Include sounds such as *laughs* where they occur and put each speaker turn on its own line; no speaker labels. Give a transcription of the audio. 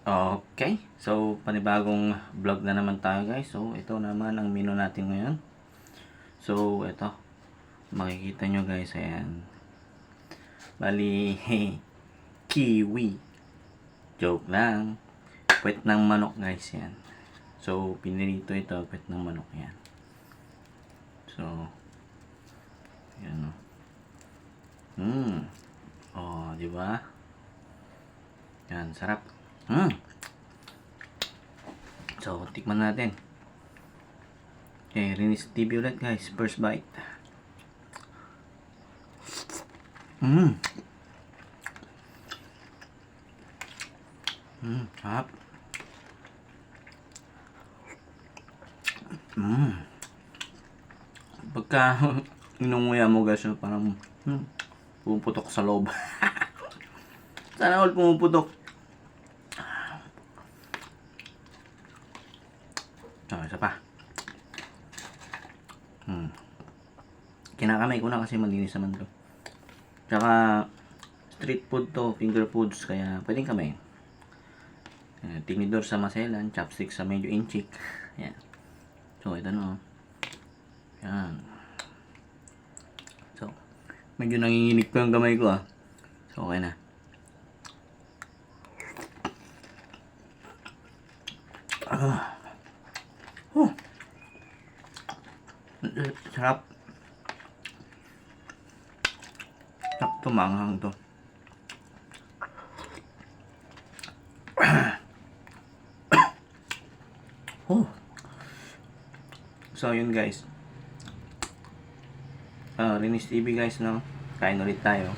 Okay, so panibagong vlog na naman tayo guys. So ito naman ang menu natin ngayon. So ito, makikita nyo guys, ayan. Bali, *laughs* kiwi. Joke lang. Puwet ng manok guys yan. So pinilito ito, puwet ng manok yan. So, yan o. Hmm. Oh, di ba? Yan, sarap. Hmm. So, tikman natin. Okay, Rinis TV ulit guys. First bite. Hmm. Hmm, sarap. Hmm. Pagka *laughs* inunguya mo guys, parang hmm, pumuputok sa loob. *laughs* Sana all pumuputok. Ah, isa pa. Hmm. Kinakamay ko na kasi malinis naman to. Tsaka, street food to, finger foods, kaya pwedeng kamay. Uh, tinidor sa maselan, chopstick sa medyo inchik. Yan. So, ito na. oh. Yan. So, medyo nanginginig pa yung kamay ko ah. So, okay na. Ah. Oh. Eh, Sarap. Sarap to, manghang to. *coughs* oh. So, yun guys. Ah, Rinis TV guys, no? Kain ulit tayo.